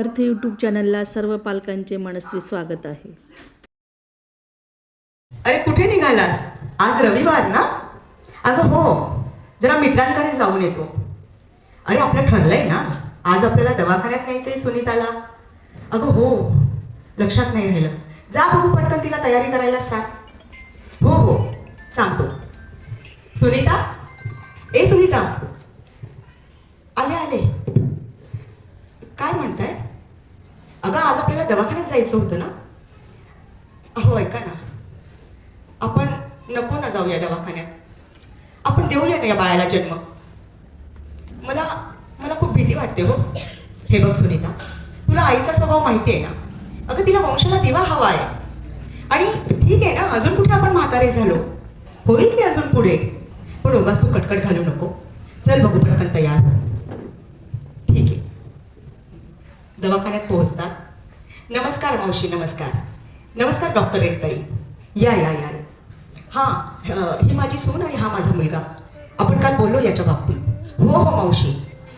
अर्थ यूट्यूब चॅनलला सर्व पालकांचे मनस्वी स्वागत आहे. अरे कुठे निघालास? आज रविवार ना? अगं हो. जरा मित्रांकडे जाऊन येतो. अरे आपलं ठरलंय ना? आज आपल्याला दवाखान्यात न्यायचंय सुनीताला. अगं हो. लक्षात नाही राहिलं. जा बघू पटकन तिला तयारी करायला सांग. हो हो. सांगतो. सुनीता? ए सुनीता. आले आले. काय म्हणताय? अगं आज आपल्याला दवाखान्यात जायचं होतं ना? हो ऐका ना. आपण नको ना जाऊया दवाखान्यात. आपण देऊया ना या बाळाला जन्म. मला मला खूप भीती वाटते हो. हे बघ सुनीता तुला आईचा स्वभाव माहिती आहे ना? अगं तिला वंशाला दिवा हवा आहे. आणि ठीक आहे ना अजून कुठे आपण म्हातारे झालो? होईल की अजून पुढे. पण उगाच तू कटकट घालू नको. चल बघू पटकन तयार हो. ठीक आहे दवाखान्यात पोहोचतात. नमस्कार मावशी नमस्कार. नमस्कार डॉक्टर एकताई. या या या. हां ही माझी सून आणि हा माझा मुलगा. आपण काल बोललो याच्या बाबतीत. हो हो मावशी.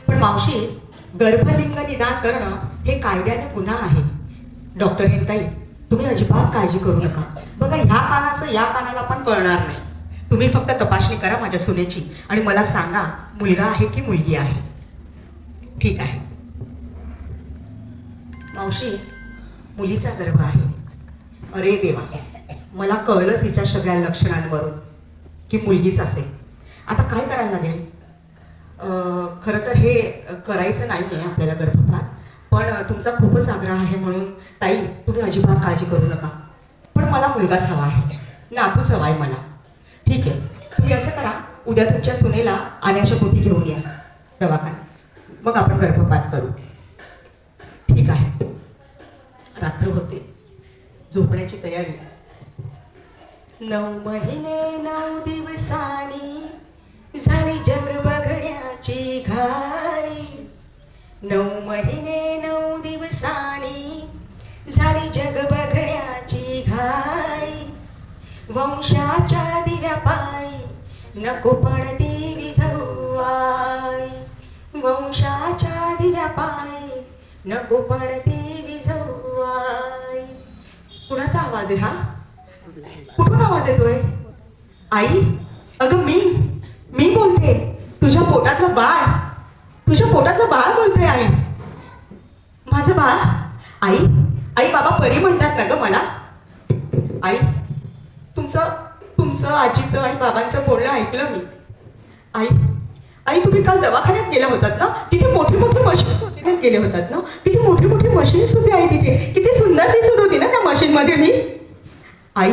पण मावशी गर्भलिंग निदान करणं हे कायद्याने गुन्हा आहे. डॉक्टर एकताई तुम्ही अजिबात काळजी करू नका. बघा ह्या कानाचं या कानाला पण कळणार नाही. तुम्ही फक्त तपासणी करा माझ्या सुनेची आणि मला सांगा मुलगा आहे की मुलगी आहे. ठीक आहे. मावशी मुलीचा गर्भ आहे. अरे देवा मला कळलं तिच्या सगळ्या लक्षणांवरून की मुलगीच असेल. आता काय करायला लागेल? खरं तर हे करायचं नाही आहे आपल्याला गर्भपात पण तुमचा खूपच आग्रह आहे म्हणून ताई तुम्ही अजिबात काळजी करू नका. पण मला मुलगाच हवा आहे. नातूच हवा आहे मला. ठीक आहे तुम्ही असं करा उद्या तुमच्या सुनेला आण्याच्या पोटी घेऊन या दवाखान्यात. मग आपण गर्भपात करू ठीक आहे रात्र होते करण्याची तयारी. नऊ महिने नऊ दिवसांनी झाली जग बघण्याची घारी नऊ महिने नऊ दिवसांनी झाली जग बघण्याची घाई. वंशाच्या दिव्या पायी नको पण ती विझवाई वंशाच्या दिव्या पायी नको पण ती कुणाचा आवाज आहे हा? कुठून आवाज येतोय? आई अगं मी मी बोलते. तुझ्या पोटातलं बाळ तुझ्या पोटातलं बाळ बोलते आई. माझं बाळ आई आई बाबा परी म्हणतात ना ग मला. आई तुमचं तुमचं आजीचं आणि बाबांचं बोलणं ऐकलं मी. आई आई तुम्ही काल दवाखान्यात गेला होतात ना? तिथे मोठी मोठी मशीन्स तिथे गेले होतात ना? किती मोठी मोठी मशीन सुद्धा आहे तिथे. किती सुंदर दिसत होती ना त्या मशीनमध्ये मी. आई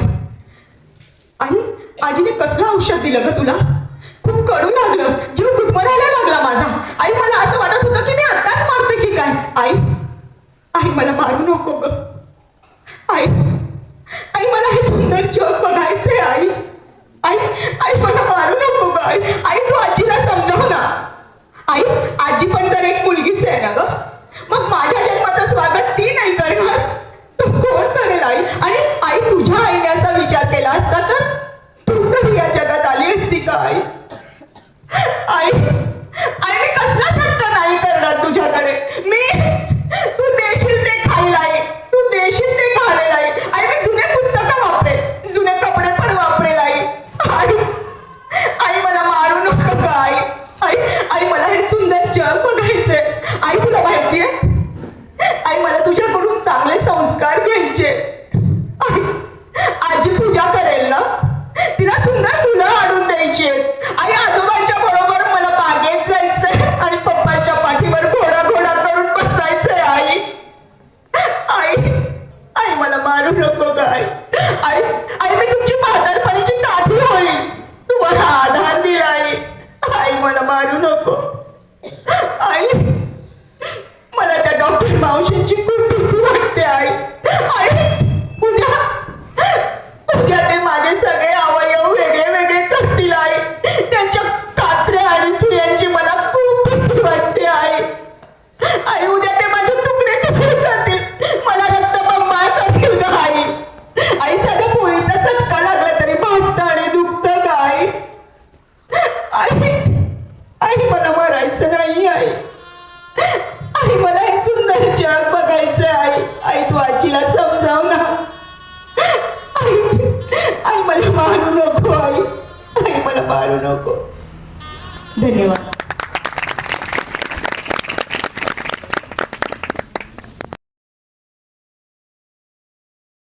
आई आजीने कसलं औषध दिलं ग तुला? खूप कडू लागलं. जीव गुदमरायला लागला माझा. आई मला असं वाटत होतं की मी आत्ताच मारते की काय? आई आई मला मारू नको ग. आई मला हे सुंदर जग बघायचंय आई आई आई मला मारू नको ग आई आई तू आजीला समजव ना आई आजी पण तर एक मुलगीच आहे ना ग? आई आई आई मी तुमची म्हातारपणीची काठी होईल. तुम्हाला आधार दिला आई आई मला मारू नको. आई मला त्या डॉक्टर मावशींची तू आजीला समजाव ना. आई मला मारू नको आई. आई मला मारू नको. धन्यवाद.